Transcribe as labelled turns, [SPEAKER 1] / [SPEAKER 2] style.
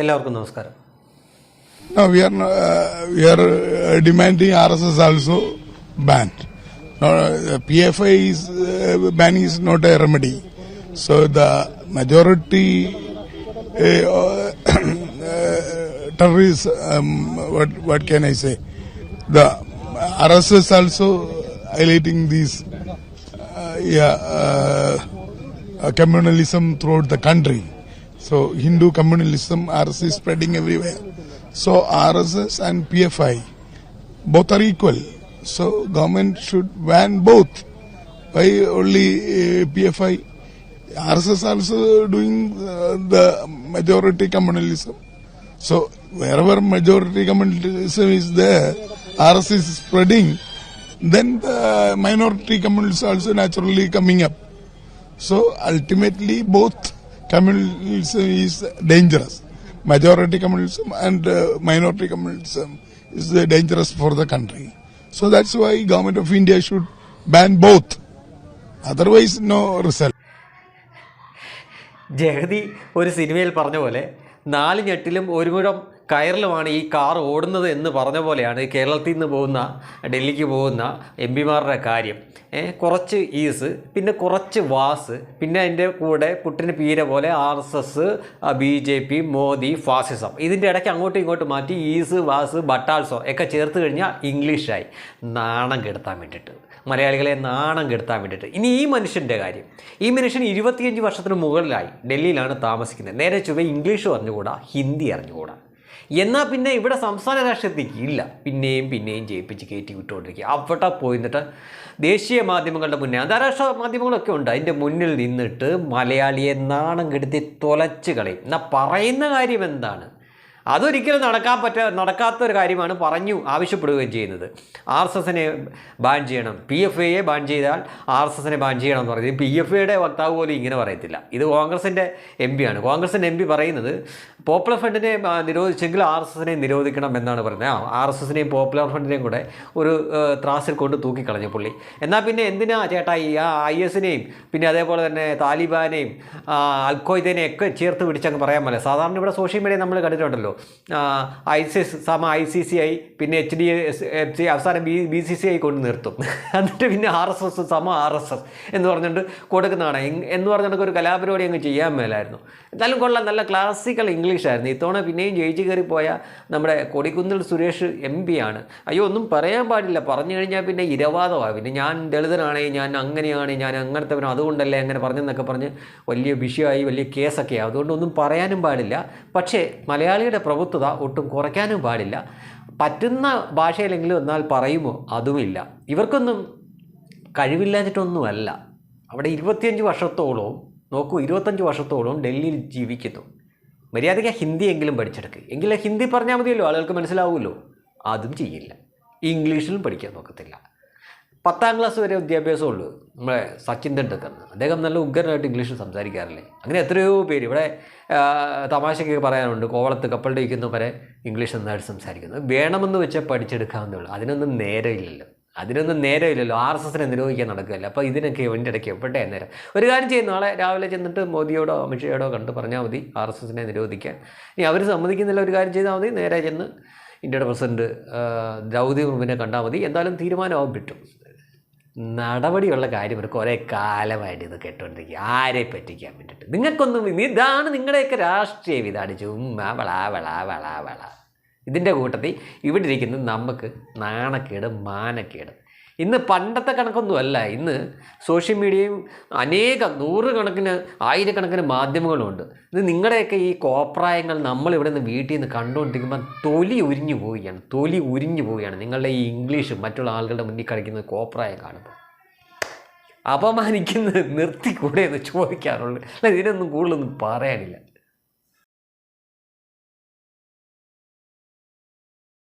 [SPEAKER 1] എല്ലാവർക്കും നമസ്കാരം
[SPEAKER 2] uh, uh, also banned. No, uh, PFI is uh, banning is not a remedy. So the majority uh, uh, terrorists, um, what what can I say? The RSS also highlighting these, uh, yeah, uh, uh, communalism throughout the country. So Hindu communalism, RSS is spreading everywhere. So RSS and PFI, both are equal. So government should ban both. Why only uh, PFI? RSS also doing uh, the majority communalism. So wherever majority communalism is there, RSS is spreading, then the minority communalism also naturally coming up. So ultimately, both communalism is dangerous. Majority communalism and uh, minority communalism is uh, dangerous for the country. So that's why government of India should ban both. Otherwise, no result.
[SPEAKER 1] Jagathy ഒരു സിനിമയിൽ പറഞ്ഞ പോലെ നാല് ഞെട്ടിലും ഒരു മുഴം കയറിലുമാണ് ഈ car ഓടുന്നത് എന്ന് പറഞ്ഞ പോലെയാണ് കേരളത്തിൽ നിന്ന് പോകുന്ന ഡൽഹിക്ക് പോകുന്ന എം പിമാരുടെ കാര്യം. കുറച്ച് ഈസ് പിന്നെ കുറച്ച് വാസ് പിന്നെ അതിന്റെ കൂടെ പുട്ടിന് പീര പോലെ R S S B J P Modi ഫാസിസം. ഇതിന്റെ ഇടയ്ക്ക് അങ്ങോട്ടും ഇങ്ങോട്ടും മാറ്റി ഈസ് വാസ് ബട്ടാൾസോ ഒക്കെ ചേർത്ത് കഴിഞ്ഞാൽ ഇംഗ്ലീഷായി. നാണം കെടുത്താൻ വേണ്ടിയിട്ട്. മലയാളികളെ നാണം കെടുത്താൻ വേണ്ടിയിട്ട്. ഇനി ഈ മനുഷ്യന്റെ കാര്യം. ഈ മനുഷ്യൻ ഇരുപത്തിയഞ്ച് വർഷത്തിന് മുകളിലായി ഡൽഹിയിലാണ് താമസിക്കുന്നത്. നേരെ ചുവ ഇംഗ്ലീഷ് അറിഞ്ഞുകൂടാ ഹിന്ദി അറിഞ്ഞുകൂടാ. എന്നാൽ പിന്നെ ഇവിടെ സംസ്ഥാന രാഷ്ട്രീയത്തേക്ക് ഇല്ല പിന്നെയും പിന്നെയും ജയിപ്പിച്ച് കയറ്റി വിട്ടുകൊണ്ടിരിക്കുക. അവിടെ പോയിന്നിട്ട് ദേശീയ മാധ്യമങ്ങളുടെ മുന്നേ അന്താരാഷ്ട്ര മാധ്യമങ്ങളൊക്കെ ഉണ്ട്. അതിന്റെ മുന്നിൽ നിന്നിട്ട് മലയാളിയെ നാണം കെടുത്തി തൊലച്ച് കളയും. എന്നാൽ പറയുന്ന കാര്യം എന്താണ്? അതൊരിക്കലും നടക്കാൻ പറ്റ നടക്കാത്ത ഒരു കാര്യമാണ് പറഞ്ഞു ആവശ്യപ്പെടുകയും ചെയ്യുന്നത്. ആർ എസ് എസിനെ ബാൻ ചെയ്യണം. പി എഫ് ഐയെ ബാൻ ചെയ്താൽ ആർ എസ് എസിനെ ബാൻ ചെയ്യണം എന്ന് പറയുന്നത്. പി എഫ് ഐയുടെ വക്താവ് പോലും ഇങ്ങനെ പറയത്തില്ല. ഇത് കോൺഗ്രസിന്റെ എം ആണ്. കോൺഗ്രസിന്റെ എം പി പറയുന്നത് പോപ്പുലർ ഫ്രണ്ടിനെ നിരോധിച്ചെങ്കിൽ ആർ എസ് എസിനെ നിരോധിക്കണം എന്നാണ് പറയുന്നത്. ആ ആർ എസ് എസിനെയും പോപ്പുലർ ഫ്രണ്ടിനെയും കൂടെ ഒരു ത്രാസിൽ കൊണ്ട് തൂക്കിക്കളഞ്ഞു പുള്ളി. എന്നാൽ പിന്നെ എന്തിനാ ചേട്ടാ ഈ ആ ഐ എസിനെയും പിന്നെ അതേപോലെ തന്നെ താലിബാനെയും അൽഖോയ്ദേനെയും ഒക്കെ ചേർത്ത് പിടിച്ചങ്ങ് പറയാൻ പറ്റില്ല സാധാരണ ഇവിടെ സോഷ്യൽ മീഡിയ നമ്മൾ കണ്ടിട്ടുണ്ടല്ലോ. ഐ സി എസ് സമ ഐ സി സി ഐ പിന്നെ എച്ച് ഡി എഫ് സി അവസാനം B B C C I കൊണ്ട് നിർത്തും. എന്നിട്ട് പിന്നെ ആർ എസ് എസ് സമ ആർ എസ് എസ് എന്ന് പറഞ്ഞുകൊണ്ട് കൊടുക്കുന്നതാണ്. എന്ന് പറഞ്ഞുകൊണ്ട് ഒരു കലാപരിപാടി അങ്ങ് ചെയ്യാൻ മേലായിരുന്നു. എന്തായാലും കൊള്ളാം നല്ല ക്ലാസിക്കൽ ഇംഗ്ലീഷായിരുന്നു ഇത്തവണ പിന്നെയും ജയിച്ചു കയറിപ്പോയ നമ്മുടെ കൊടിക്കുന്നിൽ സുരേഷ് എം പി ആണ്. അയ്യോ ഒന്നും പറയാൻ പാടില്ല. പറഞ്ഞു കഴിഞ്ഞാൽ പിന്നെ ഇരവാദമാണ് പിന്നെ ഞാൻ ദളിതനാണ് ഞാൻ അങ്ങനെയാണ് ഞാൻ അങ്ങനത്തെ അതുകൊണ്ടല്ലേ അങ്ങനെ പറഞ്ഞെന്നൊക്കെ പറഞ്ഞ് വലിയ വിഷയമായി വലിയ കേസൊക്കെയാണ് അതുകൊണ്ട് ഒന്നും പറയാനും പാടില്ല. പക്ഷേ മലയാളിയുടെ പ്രഭുത്വത ഒട്ടും കുറയ്ക്കാനും പാടില്ല. പറ്റുന്ന ഭാഷയിലെങ്കിലും എന്നാൽ പറയുമോ? അതുമില്ല. ഇവർക്കൊന്നും കഴിവില്ലാഞ്ഞിട്ടൊന്നുമല്ല. അവിടെ ഇരുപത്തിയഞ്ച് വർഷത്തോളവും നോക്കൂ ഇരുപത്തഞ്ച് വർഷത്തോളവും ഡൽഹിയിൽ ജീവിക്കുന്നു. മര്യാദയ്ക്ക് ഹിന്ദിയെങ്കിലും പഠിച്ചെടുക്കുക എങ്കിലും ഹിന്ദി പറഞ്ഞാൽ മതിയല്ലോ ആളുകൾക്ക് മനസ്സിലാവുമല്ലോ. അതും ചെയ്യില്ല. ഇംഗ്ലീഷിലും പഠിക്കാൻ നോക്കത്തില്ല. പത്താം ക്ലാസ് വരെ വിദ്യാഭ്യാസം ഉള്ളൂ നമ്മളെ സച്ചിൻ തെണ്ടുക്കർ അദ്ദേഹം നല്ല ഉഗ്രനായിട്ട് ഇംഗ്ലീഷ് സംസാരിക്കാറില്ലേ? അങ്ങനെ എത്രയോ പേര് ഇവിടെ തമാശയ്ക്ക് പറയാനുണ്ട്. കോവളത്ത് കപ്പലിൽ ഇരിക്കുന്ന വരെ ഇംഗ്ലീഷ് നന്നായിട്ട് സംസാരിക്കുന്നത് വേണമെന്ന് വെച്ചാൽ പഠിച്ചെടുക്കാവുന്നേ ഉള്ളൂ അതിനൊന്നും നേരമില്ലല്ലോ. അതിനൊന്നും നേരമില്ലല്ലോ. ആർ എസ് എസിനെ നിരോധിക്കാൻ നടക്കുകയല്ല. അപ്പോൾ ഇതിനൊക്കെ ഇവന്റെ ഇടയ്ക്ക് എവിടെ നേരം ഒരു കാര്യം ചെയ്യും നാളെ രാവിലെ ചെന്നിട്ട് മോദിയോടോ അമിത്ഷായോടോ കണ്ട് പറഞ്ഞാൽ മതി ആർ എസ് എസിനെ നിരോധിക്കാൻ. ഇനി അവർ സമ്മതിക്കുന്നില്ല ഒരു കാര്യം ചെയ്താൽ മതി. നേരെ ചെന്ന് ഇന്ത്യയുടെ പ്രസിഡന്റ് ദ്രൗപതി മുമ്പിനെ കണ്ടാൽ മതി. എന്തായാലും തീരുമാനമാവും പറ്റും നടപടിയുള്ള കാര്യം ഒരു കുറേ കാലമായിട്ട് ഇത് കേട്ടുകൊണ്ടിരിക്കുക ആരെ പറ്റിക്കാൻ വേണ്ടിയിട്ട് നിങ്ങൾക്കൊന്നും ഇത് ഇതാണ് നിങ്ങളുടെയൊക്കെ രാഷ്ട്രീയം ഇതാണ് ചുമ്മാ വളാ വളാ വളാ വളാ. ഇതിന്റെ കൂട്ടത്തിൽ ഇവിടെ ഇരിക്കുന്നത് നമുക്ക് നാണക്കേട് മാനക്കേട്. ഇന്ന് പണ്ടത്തെ കണക്കൊന്നും അല്ല. ഇന്ന് സോഷ്യൽ മീഡിയയും അനേകം നൂറുകണക്കിന് ആയിരക്കണക്കിന് മാധ്യമങ്ങളുമുണ്ട്. ഇത് നിങ്ങളുടെയൊക്കെ ഈ കോപ്രായങ്ങൾ നമ്മളിവിടെ നിന്ന് വീട്ടിൽ നിന്ന് കണ്ടുകൊണ്ടിരിക്കുമ്പോൾ തൊലി ഉരിഞ്ഞു പോവുകയാണ്. തൊലി ഉരിഞ്ഞു പോവുകയാണ്. നിങ്ങളുടെ ഈ ഇംഗ്ലീഷും മറ്റുള്ള ആളുകളുടെ മുന്നിൽ കളിക്കുന്ന കോപ്രായം കാണുമ്പോൾ. അപമാനിക്കുന്നത് നിർത്തിക്കൂടെ എന്ന് ചോദിക്കാറുള്ളൂ അല്ല ഇതിനൊന്നും കൂടുതലൊന്നും പറയാനില്ല.